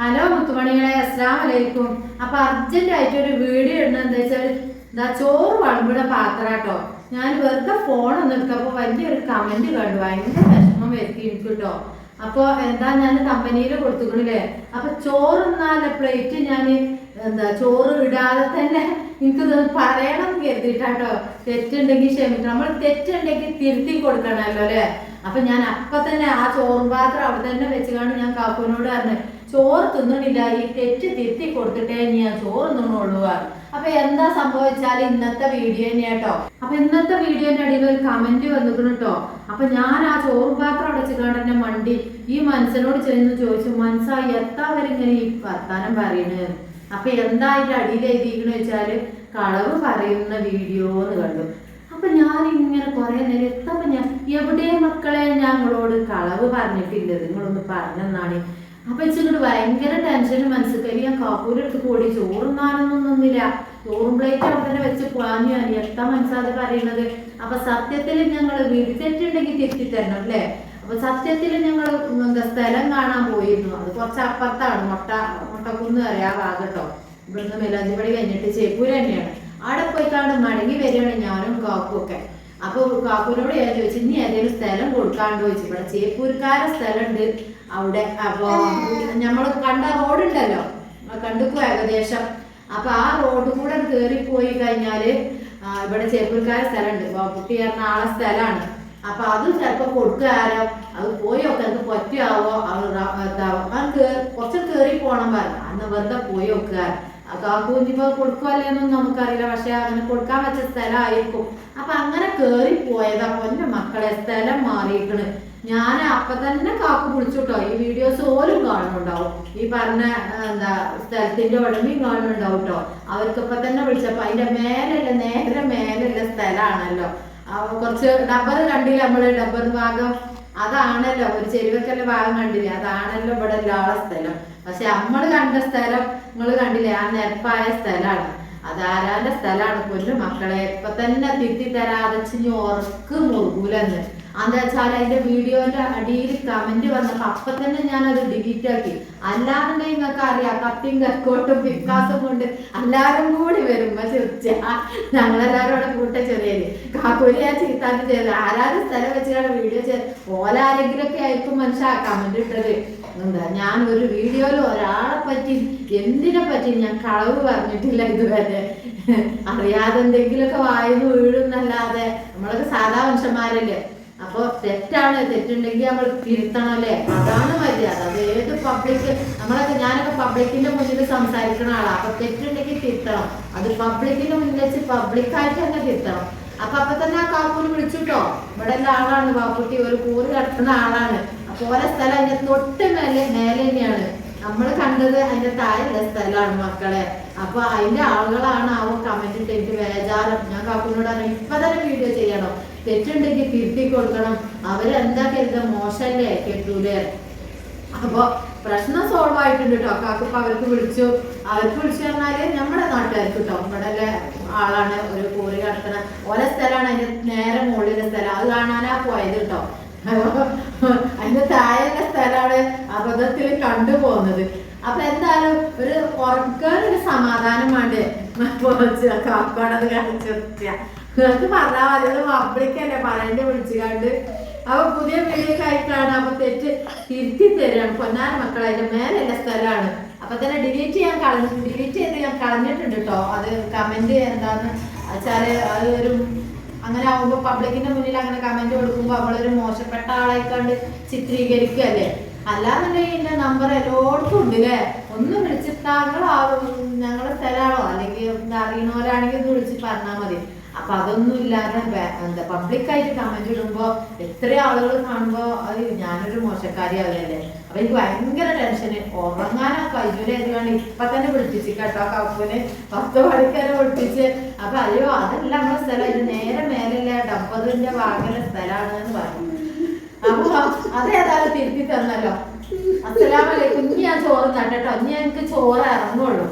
Hello മുത്തുമണികളെ അസ്സാം വലൈക്കും അപ്പൊ അർജന്റ് ആയിട്ട് ഒരു വീഡിയോ ഇടുന്നത് എന്താ വെച്ചാൽ എന്താ ചോറ് വളമ്പിട പാത്രാട്ടോ ഞാൻ വെറുതെ ഫോൺ ഒന്ന് വലിയൊരു കമന്റ് കണ്ടു. ഭയങ്കര വിഷമം വരുത്തി എനിക്ക് കേട്ടോ അപ്പൊ എന്താ ഞാൻ കമ്പനിയിൽ കൊടുത്തുക്കണില്ലേ അപ്പൊ ചോറ് എന്നാല പ്ലേറ്റ് ഞാൻ എന്താ ചോറ് ഇടാതെ തന്നെ എനിക്കിത് പറയണം കരുതിയിട്ടാട്ടോ. തെറ്റുണ്ടെങ്കിൽ ക്ഷമിക്കണം. നമ്മൾ തെറ്റുണ്ടെങ്കിൽ തിരുത്തി കൊടുക്കണമല്ലോ അല്ലേ അപ്പൊ ഞാൻ അപ്പൊ തന്നെ ആ ചോറും പാത്രം അവിടെ തന്നെ വെച്ചുകൊണ്ട് ഞാൻ കാക്കുവിനോട് പറഞ്ഞു ചോറ് തിന്നണില്ല ഈ തെറ്റ് തിരുത്തി കൊടുത്തിട്ടേ ഞാൻ ചോറ് തിന്നുള്ളൂ അപ്പൊ എന്താ സംഭവിച്ചാൽ ഇന്നത്തെ വീഡിയോ തന്നെയാട്ടോ അപ്പൊ ഇന്നത്തെ വീഡിയോന്റെ അടിയിൽ ഒരു കമന്റ് വന്നിട്ടുണ്ട് കേട്ടോ. അപ്പൊ ഞാൻ ആ ചോറും പാത്രം അടച്ചുകൊണ്ട് എന്റെ മണ്ടി ഈ മനസ്സിനോട് ചെന്ന് ചോദിച്ചു മനസ്സായി എത്താ വരിങ്ങനെ ഈ വർത്താനം പറയണത് അപ്പൊ എന്താ അതിന്റെ അടിയിൽ എഴുതിയിരിക്കണെന്ന് വെച്ചാൽ കളവ് പറയുന്ന വീഡിയോ എന്ന് കണ്ടു. അപ്പൊ ഞാൻ ഇങ്ങനെ കുറെ നേരം എത്തപ്പോ ഞാൻ എവിടെ മക്കളെ? ഞങ്ങളോട് കളവ് പറഞ്ഞിട്ടില്ല. നിങ്ങളൊന്ന് പറഞ്ഞെന്നാണ്. അപ്പൊ ഇച്ചിങ്ങോട്ട് ഭയങ്കര ടെൻഷനും മനസ്സിൽ കയറി ഞാൻ കാപ്പൂരെടുത്ത് കൂടി ചോറുന്നാനൊന്നും നിന്നില്ല. ചോറും പ്ലേറ്റ് അവിടെ തന്നെ വെച്ച് പോഞ്ഞു ഞാൻ. എത്താ മനസ്സാതെ പറയണത്. അപ്പൊ സത്യത്തിൽ ഞങ്ങൾ വീട് തെറ്റുണ്ടെങ്കിൽ തിരുത്തി തരണം അല്ലേ? അപ്പൊ സത്യത്തിൽ ഞങ്ങൾ എന്താ സ്ഥലം കാണാൻ പോയിരുന്നു. അത് കുറച്ച് അപ്പുറത്താണ്. മുട്ട മുട്ടക്കുന്ന് അറിയാ ഭാഗട്ടോ ഇവിടുന്ന് മേലാഞ്ചിപ്പടി കഴിഞ്ഞിട്ട് ചേപ്പൂര് തന്നെയാണ്. അവിടെ പോയിക്കാണ്ട് മടങ്ങി വരികയാണ് ഞാനും കാക്കും ഒക്കെ. അപ്പൊ കാക്കൂനോട് ഞാൻ ചോദിച്ചു ഇനി ഏതെങ്കിലും സ്ഥലം കൊടുക്കാണ്ട്? ചോദിച്ചു. ഇവിടെ ചേപ്പൂർക്കാരെ സ്ഥലമുണ്ട്. അവിടെ അപ്പൊ നമ്മൾ കണ്ട റോഡ് ഉണ്ടല്ലോ കണ്ടുക്കും ഏകദേശം? അപ്പൊ ആ റോഡ് കൂടെ കയറി പോയി കഴിഞ്ഞാൽ ഇവിടെ ചേപ്പൂർക്കാരെ സ്ഥലമുണ്ട്. കുട്ടി പറഞ്ഞ ആളെ സ്ഥലമാണ്. അപ്പൊ അത് ചിലപ്പോ കൊടുക്കാരോ അത് പോയി ഒക്കെ അത് ഇതാവോ. അത് കുറച്ച് കേറി പോണം പറഞ്ഞു. അന്ന് വെറുതെ പോയി നോക്കുക കാക്കു ഇനിയിപ്പോ കൊടുക്കുവല്ലേന്നും നമുക്കറിയില്ല. പക്ഷെ അങ്ങനെ കൊടുക്കാൻ പറ്റിയ സ്ഥലമായിരിക്കും. അപ്പൊ അങ്ങനെ കേറി പോയതാ പൊന്നെ മക്കളെ സ്ഥലം മാറിയിക്കണ് ഞാൻ അപ്പൊ തന്നെ കാക്കു വിളിച്ചുട്ടോ ഈ വീഡിയോസ് ഓരും കാണുന്നുണ്ടാവും. ഈ പറഞ്ഞ എന്താ സ്ഥലത്തിന്റെ ഉടമയും കാണുന്നുണ്ടാവും കേട്ടോ അവർക്ക് തന്നെ വിളിച്ചപ്പോ അതിന്റെ മേലല്ല നേരെ മേലുള്ള സ്ഥലമാണല്ലോ. കുറച്ച് ഡബർ കണ്ടില്ല നമ്മൾ? ഡബർ ഭാഗം? അതാണല്ലോ ഒരു ചെരുവക്കല്ല ഭാഗം കണ്ടില്ലേ? അതാണല്ലോ ഇവിടെ എല്ലാ സ്ഥലം. പക്ഷെ നമ്മൾ കണ്ട സ്ഥലം നിങ്ങൾ കണ്ടില്ലേ? ആ നിരപ്പായ സ്ഥലമാണ്. അതാരാന്റെ സ്ഥലമാണ് പൊന്നു മക്കളെ? ഇപ്പൊ തന്നെ തിരുത്തി തരാതെ ഉറക്ക് മുറുകൂലെന്ന്. എന്താ വെച്ചാൽ അതിന്റെ വീഡിയോന്റെ അടിയിൽ കമന്റ് വന്നപ്പോ അപ്പൊ തന്നെ ഞാൻ അത് ഡിലീറ്റ് ആക്കി. അല്ലാതെ നിങ്ങൾക്ക് അറിയാം കത്തിയും കക്കോട്ടും വിക്കാസും കൊണ്ട് എല്ലാവരും കൂടി വരുമ്പോ ചിരിച്ച ഞങ്ങളെല്ലാരും അവിടെ കൂട്ട ചെറിയത് കാക്കൂരി ആ ചീത്താനും ചെയ്തത്. ആരാരും സ്ഥലം വെച്ചിട്ടാണ് വീഡിയോ ചെയ്ത് ഓലാരെങ്കിലും ഒക്കെ ആയിരിക്കും മനുഷ്യ കമന്റ് ഇട്ടത്. എന്താ ഞാൻ ഒരു വീഡിയോയിൽ ഒരാളെ പറ്റി എന്തിനെ പറ്റി ഞാൻ കളവ് പറഞ്ഞിട്ടില്ല ഇതുവരെ. അറിയാതെ എന്തെങ്കിലുമൊക്കെ വായു വീഴുന്നല്ലാതെ നമ്മളൊക്കെ സാധാ മനുഷ്യന്മാരല്ലേ? അപ്പൊ തെറ്റാണ് തെറ്റുണ്ടെങ്കിൽ നമ്മൾ തിരുത്തണം അല്ലേ? അതാണ് മര്യാദ. അത് ഏത് പബ്ലിക് നമ്മളൊക്കെ ഞാനൊക്കെ പബ്ലിക്കിന്റെ മുന്നിൽ സംസാരിക്കുന്ന ആളാ. അപ്പൊ തെറ്റുണ്ടെങ്കിൽ തിരുത്തണം. അത് പബ്ലിക്കിന്റെ മുന്നിൽ വെച്ച് പബ്ലിക്കായിട്ട് തന്നെ തിരുത്തണം. അപ്പൊ അപ്പൊ തന്നെ ആ കാക്കൂന് വിളിച്ചുട്ടോ ഇവിടെ എല്ലാ ആളാണ് ബാപ്പുട്ടി. ഒരു കൂറ് കിടക്കുന്ന ആളാണ്. അപ്പൊ ഓരോ സ്ഥലം അതിന്റെ തൊട്ട് മേലെ മേലെ തന്നെയാണ്. നമ്മൾ കണ്ടത് അതിന്റെ താഴെയുള്ള സ്ഥലമാണ് മക്കളെ. അപ്പൊ അതിന്റെ ആളുകളാണ് ആ കമന്റ് ഇട്ട് എനിക്ക് വേജാരം ഞാൻ കാക്കുന്നോട് പറഞ്ഞു ഇപ്പൊ തന്നെ വീഡിയോ ചെയ്യണം. തെറ്റുണ്ടെങ്കിൽ തിരുത്തി കൊടുക്കണം. അവരെന്താ കരുത മോശല്ലേ കെട്ടൂലേ അപ്പൊ പ്രശ്നം സോൾവ് ആയിട്ടുണ്ട് കേട്ടോ കാക്കപ്പ അവർക്ക് വിളിച്ചു. അവർക്ക് വിളിച്ചു പറഞ്ഞാൽ നമ്മുടെ നാട്ടുകാർക്ക് കേട്ടോ ഇവിടെ ആളാണ് ഒരു കൂറി കടത്തണ ഓരോ സ്ഥലമാണ് അതിന്റെ നേരെ മുകളിലെ സ്ഥലം. അത് കാണാനാ പോയത് കേട്ടോ അതിന്റെ താഴെയുള്ള സ്ഥലമാണ് അബദ്ധത്തിൽ കണ്ടുപോകുന്നത്. അപ്പൊ എന്തായാലും ഒരു ഉറക്കാൻ ഒരു സമാധാനം വേണ്ടേ? കാക്കോടത് കാണിച്ചു നിങ്ങൾക്ക് പറഞ്ഞാൽ മതി. അത് പബ്ലിക്കല്ലേ വിളിച്ചു വിളിച്ചുകാണ്ട്. അപ്പൊ പുതിയ വീഡിയോ ആയിട്ടാണ് അപ്പൊ തെറ്റ് തിരുത്തി തരാണ് പൊന്നാൻ മക്കൾ അതിന്റെ എന്റെ സ്ഥലമാണ്. അപ്പൊ തന്നെ ഡിലീറ്റ് ചെയ്യാൻ കളഞ്ഞു ഡിലീറ്റ് ചെയ്ത് ഞാൻ കളഞ്ഞിട്ടുണ്ട് കേട്ടോ. അത് കമന്റ് എന്താന്ന് വെച്ചാൽ അത് ഒരു അങ്ങനെ ആവുമ്പോ പബ്ലിക്കിന്റെ മുന്നിൽ അങ്ങനെ കമന്റ് കൊടുക്കുമ്പോ അവളൊരു മോശപ്പെട്ട ആളെ കണ്ട് ചിത്രീകരിക്കുകയല്ലേ അല്ലാന്നുണ്ടെങ്കിൽ എന്റെ നമ്പർ എല്ലായിടത്തും ഉണ്ട് അല്ലേ ഒന്ന് വിളിച്ച് ഞങ്ങളെ സ്ഥലമാണോ അല്ലെങ്കിൽ അറിയണവരാണെങ്കിൽ ഒന്ന് വിളിച്ച് പറഞ്ഞാൽ മതി. അപ്പൊ അതൊന്നും ഇല്ലാതെ എന്താ പബ്ലിക്കായിട്ട് കമന്റ് ഇടുമ്പോ എത്ര ആളുകൾ കാണുമ്പോ അത് ഞാനൊരു മോശക്കാരിയാവില്ലല്ലേ? അപ്പൊ എനിക്ക് ഭയങ്കര ടെൻഷന് ഉറങ്ങാനോ കൈജൂലെ എഴുതുകൊണ്ട് ഇപ്പൊ തന്നെ വിളിപ്പിച്ച് കേട്ടോ കപ്പൂന് പത്ത് മണിക്കരെ വിളിപ്പിച്ച്. അപ്പൊ അയ്യോ അതല്ല നമ്മുടെ സ്ഥലം. ഇത് നേരെ മേലല്ലേ ഡബ്ബറിന്റെ വാങ്ങല സ്ഥലമാണ് എന്ന് പറഞ്ഞു അപ്പൊ അതേതായാലും തിരുത്തി തന്നല്ലോ അസ്സലാമല്ലേ കുഞ്ഞി ഞാൻ ചോറ് തട്ടോ ഇനി എനിക്ക് ചോറ് ഇറങ്ങുള്ളൂ.